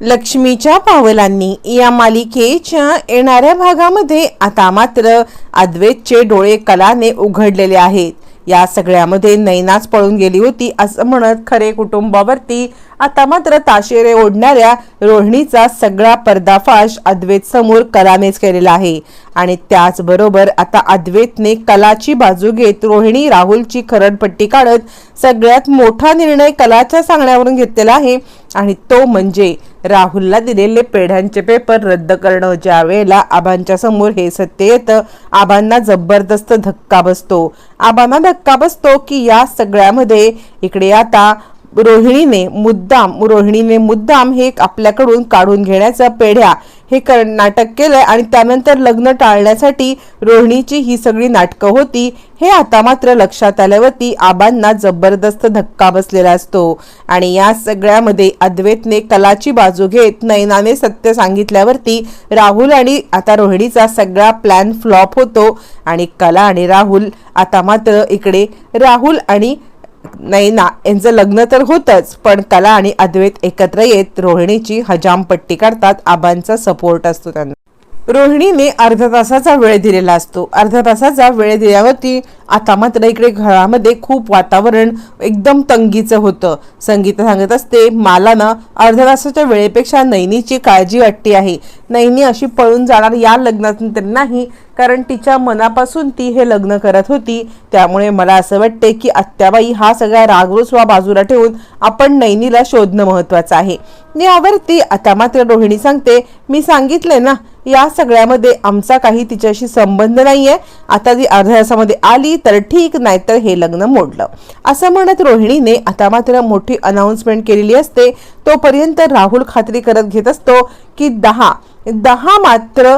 लक्ष्मीच्या पावलांनी या मालिकेच्या येणाऱ्या भागामध्ये आता मात्र अद्वैतचे डोळे कलाने उघडलेले आहेत. या सगळ्यामध्ये नैनाच पळून गेली होती असं म्हणत खरे कुटुंबावरती आता मात्र ताशेरे ओढणाऱ्या रोहिणीचा सगळा पर्दाफाश अद्वैत समोर कलानेच केलेला आहे. आणि त्याचबरोबर आता अद्वैतने कलाची बाजू घेत रोहिणी राहुलची खरडपट्टी काढत सगळ्यात मोठा निर्णय कलाच्या सांगण्यावरून घेतलेला आहे. आणि तो म्हणजे राहुलला दिलेले पेढ्यांचे पेपर रद्द करणं. ज्या वेळेला आबांच्या समोर हे सत्य येतं आबांना जबरदस्त धक्का बसतो. आबांना धक्का बसतो की या सगळ्यामध्ये इकडे आता रोहिणीने मुद्दाम रोहिणीने मुद्दाम हे आपल्याकडून काढून घेण्याचा पेढ्या हे कर नाटक केलंय आणि त्यानंतर लग्न टाळण्यासाठी रोहिणीची ही सगळी नाटकं होती हे आता मात्र लक्षात आल्यावरती आबांना जबरदस्त धक्का बसलेला असतो. आणि या सगळ्यामध्ये अद्वैतने कलाची बाजू घेत नयनाने सत्य सांगितल्यावरती राहुल आणि आता रोहिणीचा सगळा प्लॅन फ्लॉप होतो. आणि कला आणि राहुल आता मात्र इकडे राहुल आणि नाही ना. यांचं लग्न तर होतच पण कला आणि अद्वैत एकत्र येत रोहिणीची हजामपट्टी करतात आबांचा सपोर्ट असतो त्यांना. रोहिणीने अर्धा तासाचा वेळ दिलेला असतो. अर्धा तासाचा वेळ दिल्यावरती आता मात्र इकडे घरामध्ये खूप वातावरण एकदम तंगीचं होतं. संगीता सांगत असते मला ना अर्ध्या तासाच्या वेळेपेक्षा नैनीची काळजी वाटते आहे. नैनी अशी पळून जाणार या लग्नातून नाही कारण तिच्या मनापासून ती हे लग्न करत होती. त्यामुळे मला असं वाटते की आत्याबाई हा सगळा रागरोसवा बाजूला ठेवून आपण नैनीला शोधणं महत्वाचं आहे. यावरती आता मात्र रोहिणी सांगते मी सांगितले ना या सगळ्यामध्ये आमचा काही तिच्याशी संबंध नाहीये. आता ती अर्ध्या तासामध्ये आली तर ठीक नाहीतर हे लग्न मोडलं. असं म्हणत रोहिणीने आता मात्र मोठी अनाऊन्समेंट केलेली असते. तोपर्यंत राहुल खात्री करत घेत असतो की दहा दहा मात्र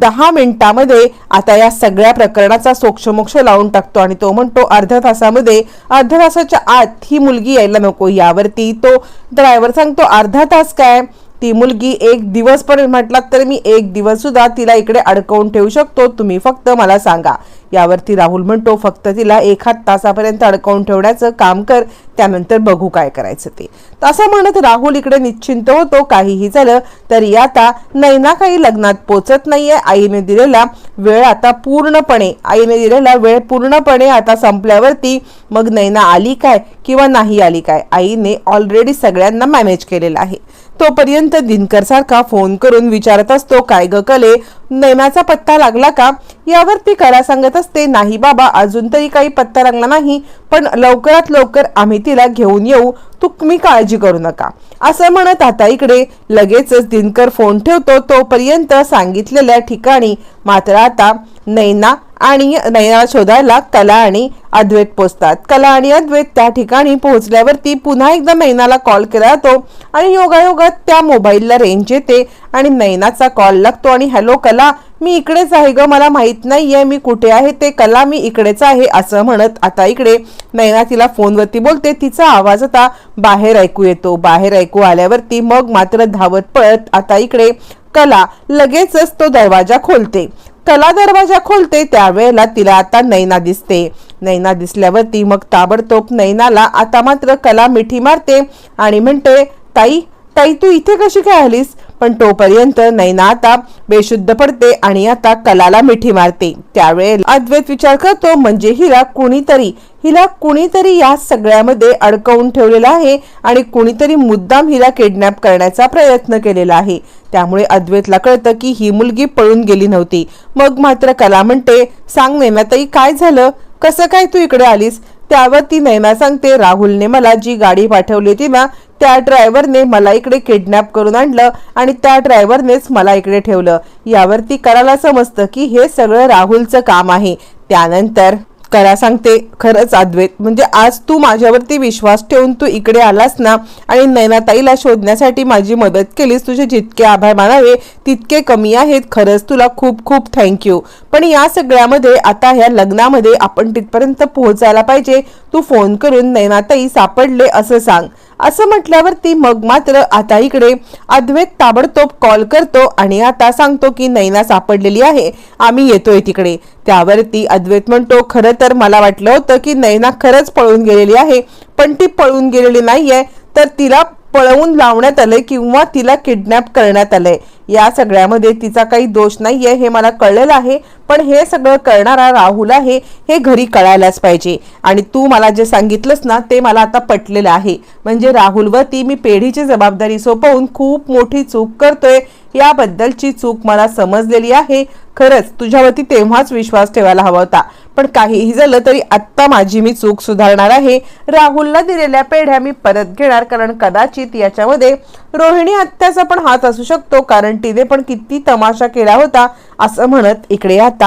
दहा मिनिटामध्ये आता या सगळ्या प्रकरणाचा सोक्षमोक्ष लावून टाकतो आणि तो म्हणतो अर्ध्या तासामध्ये अर्ध्या तासाच्या आत ही मुलगी यायला नको यावरती तो ड्रायव्हर सांगतो अर्धा तास काय? ती मुलगी एक दिवस पण म्हटलात तर मी एक दिवस सुद्धा तिला इकडे अडकवून ठेवू शकतो. तुम्ही फक्त मला सांगा. यावरती राहुल म्हणतो फक्त तिला एखाद तासापर्यंत अडकवून ठेवण्याचं काम कर त्यानंतर बघू काय करायचं ते. तसं म्हणत राहुल इकडे निश्चिंत होतो काहीही झालं तरी आता नैना काही लग्नात पोचत नाहीये. आईने दिलेला वेळ आता पूर्णपणे आईने दिलेला वेळ पूर्णपणे आता संपल्यावरती मग नैना आली काय किंवा नाही आली काय आईने ऑलरेडी सगळ्यांना मॅनेज केलेलं आहे. तोपर्यंत दिनकर सारखा फोन करून विचारत असतो काय ग कले? नैनाचा पत्ता लागला का? यावर ती करा सांगत असते नाही बाबा अजून तरी काही पत्ता लागला नाही पण लवकरात लवकर आम्ही तिला घेऊन येऊ तुम्ही काळजी करू नका. असं म्हणत आता इकडे लगेचच दिनकर फोन ठेवतो. तोपर्यंत सांगितलेल्या ठिकाणी मात्र आता नैना आणि नैना शोधायला कला आणि अद्वैत पोचतात. कला आणि अद्वैत त्या ठिकाणी पोहोचल्यावरती पुन्हा एकदा नैनाला कॉल केला जातो आणि योगायोगात त्या मोबाईलला रेंज येते आणि नैनाचा कॉल लागतो आणि हॅलो कला मी इकडेच आहे ग मला माहीत नाही आहे मी कुठे आहे ते कला मी इकडेच आहे असं म्हणत आता इकडे नैना तिला फोनवरती बोलते. तिचा आवाज आता बाहेर ऐकू येतो. बाहेर ऐकू आल्यावरती मग मात्र धावत पळत आता इकडे कला लगेचच तो दरवाजा खोलते. कला दरवाजा खोलते त्यावेळेला तिला आता नैना दिसते. नैना दिसल्यावरती मग ताबडतोब नैनाला आता मात्र कला मिठी मारते आणि म्हणते ताई ताई तू इथे कशी काय आलीस? पण तोपर्यंत नैना आता बेशुद्ध पडते आणि आता कलाला मिठी मारते. त्यावेळेला अद्वैत विचार करतो म्हणजे हिला कुणीतरी हिला कुणीतरी या सगळ्यामध्ये अडकवून ठेवलेलं आहे आणि कुणीतरी मुद्दाम हिला किडनॅप करण्याचा प्रयत्न केलेला आहे. त्यामुळे अद्वैतला कळतं की ही मुलगी पळून गेली नव्हती. मग मात्र कला म्हणते सांग नैनाताई काय झालं? कसं काय तू इकडे आलीस? त्यावर ती नैना सांगते राहुलने मला जी गाडी पाठवली होती ना त्या ड्रायव्हरने मला इकडे किडनॅप करून आणलं आणि त्या ड्रायव्हरनेच मला इकडे ठेवलं. यावरती करायला समजतं की हे सगळं राहुलचं काम आहे. त्यानंतर करा सांगते खरंच अद्वैत. म्हणजे आज तू माझ्यावरती विश्वास ठेवून तू इकडे आलास ना आणि नैनाताईला शोधण्यासाठी माझी मदत केलीस तुझे जितके आभार मानावे तितके कमी आहेत. खरंच तुला खूप खूप थँक्यू पण या सगळ्यामध्ये आता ह्या लग्नामध्ये आपण तिथपर्यंत पोहोचायला पाहिजे. तू फोन करून नैनाताई सापडले असं सांग. असं म्हटल्यावरती मग मात्र आता इकडे अद्वैत ताबडतोब कॉल करतो आणि आता सांगतो की नैना सापडलेली आहे आम्ही येतोय तिकडे. त्यावरती अद्वैत म्हणतो खरं तर मला वाटलं होतं की नैना खरंच पळून गेलेली आहे पण ती पळून गेलेली नाहीये तर तिला पळवून लावण्यात आलंय किंवा तिला किडनॅप करण्यात आलंय. या सगळ्यामध्ये तिचा काही दोष नाहीये हे मला कळलेलं आहे पण हे सगळं करणारा राहुल आहे हे घरी कळायलाच पाहिजे. आणि तू मला जे सांगितलंस ना ते मला आता पटलेलं आहे. म्हणजे राहुलवरती मी पेढीची जबाबदारी सोपवून खूप मोठी चूक करतोय. याबद्दलची चूक मला समजलेली आहे. खरंच तुझ्यावरती तेव्हाच विश्वास ठेवायला हवा होता. पण काहीही झालं तरी आत्ता माझी मी चूक सुधारणार आहे. राहुलला दिलेल्या पेढ्या मी परत घेणार कारण कदाचित याच्यामध्ये रोहिणी हत्याचा पण हात असू शकतो कारण तिने पण किती तमाशा केला होता असं म्हणत इकडे आता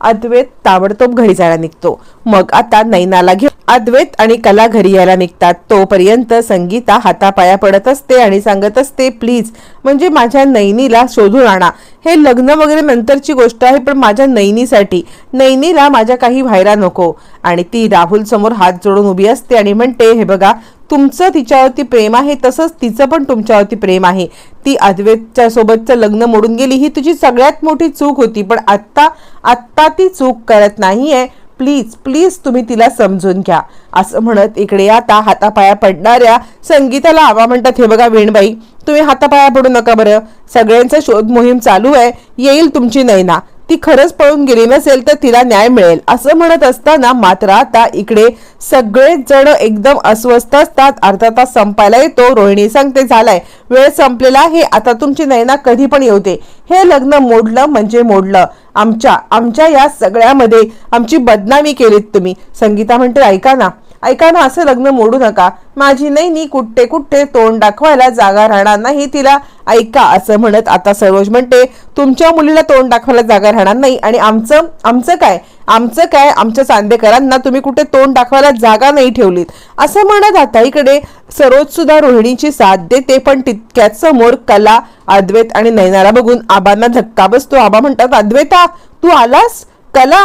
अद्वैत ताबडतोब घरी जायला निघतो. मग आता नैनाला घेऊन अद्वैत आणि कला घरी यायला निघतात. तोपर्यंत संगीता हातापाया पडत असते आणि सांगत असते प्लीज म्हणजे माझ्या नैनीला शोधून आणा. हे लग्न वगैरे नंतरची गोष्ट आहे पण माझ्या नैनीसाठी. नैनीला माझ्या काही व्हायला नको. आणि ती राहुल समोर हात जोडून उभी असते आणि म्हणते हे बघा तुमचं तिच्यावरती प्रेम आहे तसंच तिचं पण तुमच्यावरती प्रेम आहे. ती अद्वैतच्या सोबतचं लग्न मोडून गेली ही तुझी सगळ्यात मोठी चूक होती पण आत्ता आत्ता ती चूक करत नाही आहे प्लीज प्लीज तुम्ही तिला समजून घ्या. असं म्हणत इकडे आता हातापाया पडणाऱ्या संगीताला आवा म्हणतात हे बघा वेणबाई तुम्ही हातापाया पडू नका बरं. सगळ्यांचा शोध मोहीम चालू आहे. येईल तुमची नैना. ती खरंच पळून गेली नसेल तर तिला न्याय मिळेल. असं म्हणत असताना मात्र आता इकडे सगळेच जण एकदम अस्वस्थ असतात. अर्धा तास संपायला येतो. रोहिणी सांगते झालाय. वेळ संपलेला आहे. आता तुमची नैना कधी पण येऊते हे लग्न मोडलं म्हणजे मोडलं. आमच्या आमच्या या सगळ्यामध्ये आमची बदनामी केलीत तुम्ही. संगीता म्हणते ऐका ना ऐका ना असं लग्न मोडू नका. माझी नैनी कुठे कुठे तोंड दाखवायला जागा राहणार नाही तिला. ऐका असं म्हणत आता सरोज म्हणते तुमच्या मुलीला तोंड दाखवायला जागा राहणार नाही आणि आमचं आमचं काय? आमचं काय? आमच्या चांदेकरांना तुम्ही कुठे तोंड दाखवायला जागा नाही ठेवलीत. असं म्हणत आता इकडे सरोज सुद्धा रोहिणीची साथ देते पण तितक्याच समोर कला अद्वैत आणि नैनाला बघून आबांना धक्का बसतो. आबा म्हणतात अद्वैता तू आलास? कला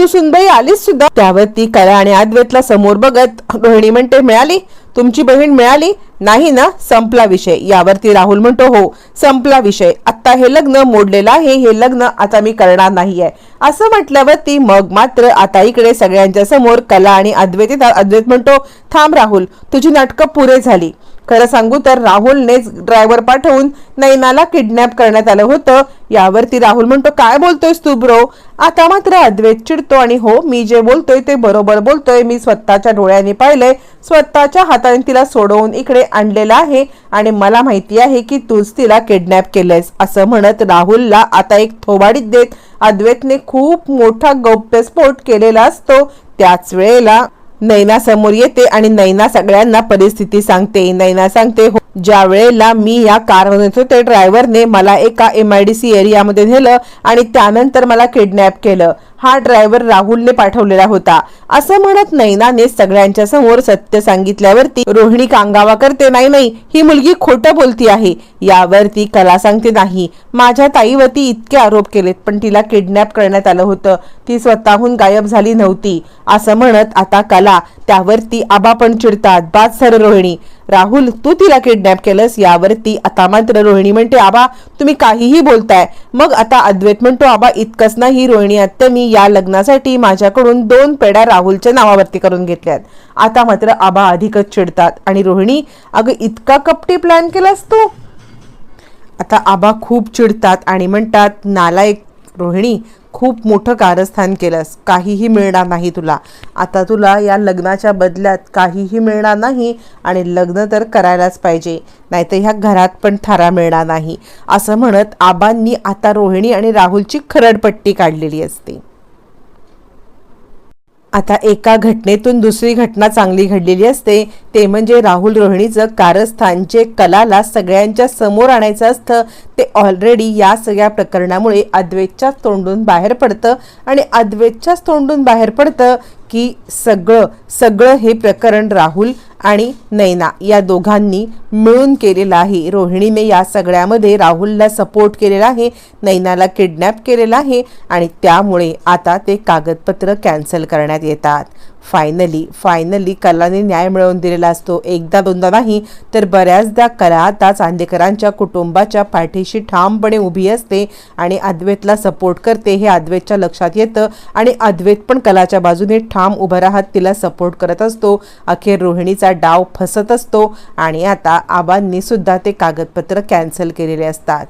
तू सुनबाई आलीस सुद्धा? त्यावरती कला आणि अद्वैतला समोर बघत रोहिणी म्हणते मिळाली? तुमची बहीण मिळाली? नाही ना? संपला विषय. यावरती राहुल म्हणतो हो संपला विषय. आता हे लग्न मोडलेलं आहे हे लग्न आता मी करणार नाहीये. असं म्हटल्यावरती मग मात्र आता इकडे सगळ्यांच्या समोर कला आणि अद्वैत अद्वैत म्हणतो थांब राहुल तुझी नाटकं पुरे झाली. खरं सांगू तर राहुलनेच ड्रायव्हर पाठवून नैनाला किडनॅप करण्यात आलं होतं. यावरती राहुल म्हणतो काय बोलतोयस तू ब्रो आता मात्र अद्वैत चिडतो आणि हो मी जे बोलतोय ते बरोबर बोलतोय. मी स्वतःच्या डोळ्यांनी पाहिलंय. स्वतःच्या हाताने तिला सोडवून इकडे आणलेलं आहे आणि मला माहिती आहे की तूच तिला किडनॅप केलंयस असं म्हणत राहुलला आता एक थोबाडीत देत अद्वैतने खूप मोठा गौप्यस्फोट केलेला असतो त्याच वेळेला. नैना समोर येते आणि नैना सगळ्यांना परिस्थिती सांगते. नैना सांगते हो ज्या वेळेला मी या कारमध्ये त्या ड्रायव्हरने मला एका एम आय डी सी एरियामध्ये नेलं आणि त्यानंतर मला किडनॅप केलं. हा ड्रायव्हर राहुलने पाठवलेला होता. असं म्हणत नैनाने सगळ्यांच्या समोर सत्य सांगितल्यावरती रोहिणी कांगावा करते नाही नाही ही मुलगी खोटं बोलती आहे. यावरती कला सांगते नाही माझ्या ताईवरती इतके आरोप केलेत पण तिला किडनॅप करण्यात आलं होतं. ती स्वतःहून गायब झाली नव्हती. असं म्हणत आता कला त्यावरती आबा पण चिडतात. बाद सर रोहिणी राहुल तू तिला किडनॅप केलंस यावरती आता मात्र रोहिणी म्हणते आबा तुम्ही काहीही बोलताय. मग आता अद्वैत म्हणतो आबा इतकंच नाही रोहिणी आत्य मी या लग्नासाठी माझ्याकडून दोन पेड्या राहुलच्या नावावरती करून घेतल्यात आता मात्र आबा अधिकच चिडतात आणि रोहिणी अगं इतका कपटी प्लॅन केलास तू. आता आबा खूप चिडतात आणि म्हणतात नालायक रोहिणी खूप मोठं कारस्थान केलंस. काहीही मिळणार नाही तुला. आता तुला या लग्नाच्या बदल्यात काहीही मिळणार नाही आणि लग्न तर करायलाच पाहिजे. नाहीतर ह्या घरात पण थारा मिळणार नाही. असं म्हणत आबांनी आता रोहिणी आणि राहुलची खरडपट्टी काढलेली असते. आता एका घटनेतून दुसरी घटना चांगली घडलेली असते. ते म्हणजे राहुल रोहिणीचं कारस्थान जे कलाला सगळ्यांच्या समोर आणायचं असतं ते ऑलरेडी या सगळ्या प्रकरणामुळे अद्वैतच्याच तोंडून बाहेर पडतं. आणि अद्वैतच्याच तोंडून बाहेर पडतं की सगळं सगळं हे प्रकरण राहुल आणि नैना या दोघांनी मिळून केलेलं आहे. रोहिणीने या सगळ्यामध्ये राहुलला सपोर्ट केलेला आहे नैनाला किडनॅप केलेला आहे आणि त्यामुळे आता ते कागदपत्र कॅन्सल करण्यात येतात. फायनली फायनली कलाने न्याय मिळवून दिलेला असतो. एकदा दोनदा नाही तर बऱ्याचदा कला आता चांदेकरांच्या कुटुंबाच्या पाठीशी ठामपणे उभी असते आणि अद्वैतला सपोर्ट करते हे अद्वैतच्या लक्षात येतं आणि अद्वैत पण कलाच्या बाजूने ठाम ठाम उभं राहत तिला सपोर्ट करत असतो. अखेर रोहिणीचा डाव फसत असतो आणि आता आबांनी सुद्धा ते कागदपत्र कॅन्सल केलेले असतात.